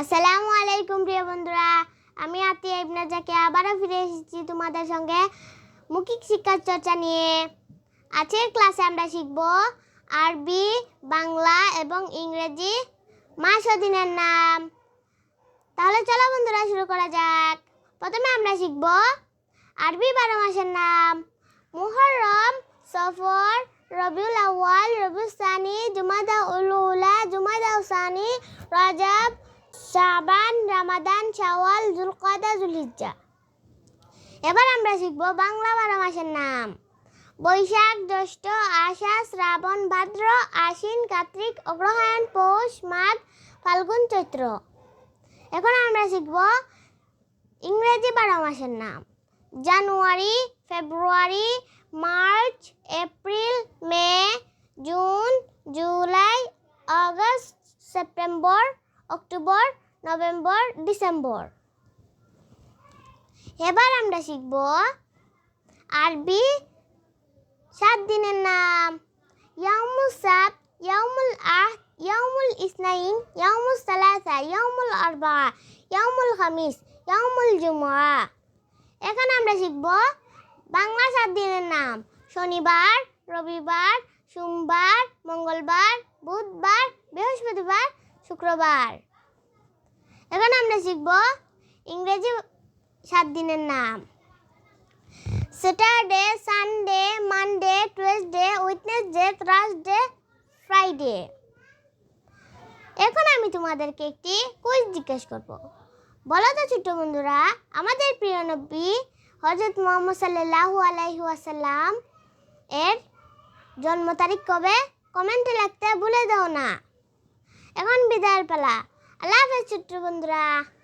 আসসালামু আলাইকুম প্রিয় বন্ধুরা। আমি আতিয়া ইবনা জাকে আবারও ফিরে এসেছি তোমাদের সঙ্গে মৌখিক শিক্ষার চর্চা নিয়ে। আজকের ক্লাসে আমরা শিখব আরবি, বাংলা এবং ইংরেজি মাস ও দিনের নাম। তাহলে চলো বন্ধুরা, শুরু করা যাক। প্রথমে আমরা শিখব আরবি বারো মাসের নাম। মুহররম, সফর, রবিউল আউয়াল, রবিউল সানি, জুমাদা উল উলা, জুমাদা উসানি, রজব শাবান, রামাদান, শাওয়াল, জুলকাদা, জুলহিজ্জা। এবার আমরা শিখব বাংলা বারো মাসের নাম। বৈশাখ, জ্যৈষ্ঠ, আষাঢ়, শ্রাবণ, ভাদ্র, আশ্বিন, কার্তিক, অগ্রহায়ণ, পৌষ, মাঘ, ফাল্গুন, চৈত্র। এখন আমরা শিখব ইংরেজি বারো মাসের নাম। January, February, March, April, May, June, July, August, September, October November, December. এবার আমরা শিখব আরবি সাত দিনের নাম। ইয়ামুল সাত ইয়ামুল আহ ইয়ামুল ইসনাইন ইয়ামুল সালাসা ইয়ামুল আরবা ইয়ামুল খামিস ইয়ামুল জুমা এখানে আমরা শিখব বাংলা সাত দিনের নাম। শনিবার, রবিবার, সোমবার, মঙ্গলবার, বুধবার, বৃহস্পতিবার, শুক্রবার। এখন আমরা শিখব ইংরেজি সাত দিনের নাম। Saturday Sunday Monday Tuesday Wednesday Thursday Friday এখন আমি তোমাদেরকে একটি কুইজ জিজ্ঞেস করব। বলো তো ছোট্ট বন্ধুরা, আমাদের প্রিয় নবী হজরত মোহাম্মদ সাল্লাল্লাহু আলাইহি ওয়াসাল্লাম এর জন্ম তারিখ কবে? কমেন্টে লিখতে ভুলে দাও না। এখন বিদায়ের পালা। আল্লাহ হাফেজ ছোট্ট বন্ধুরা।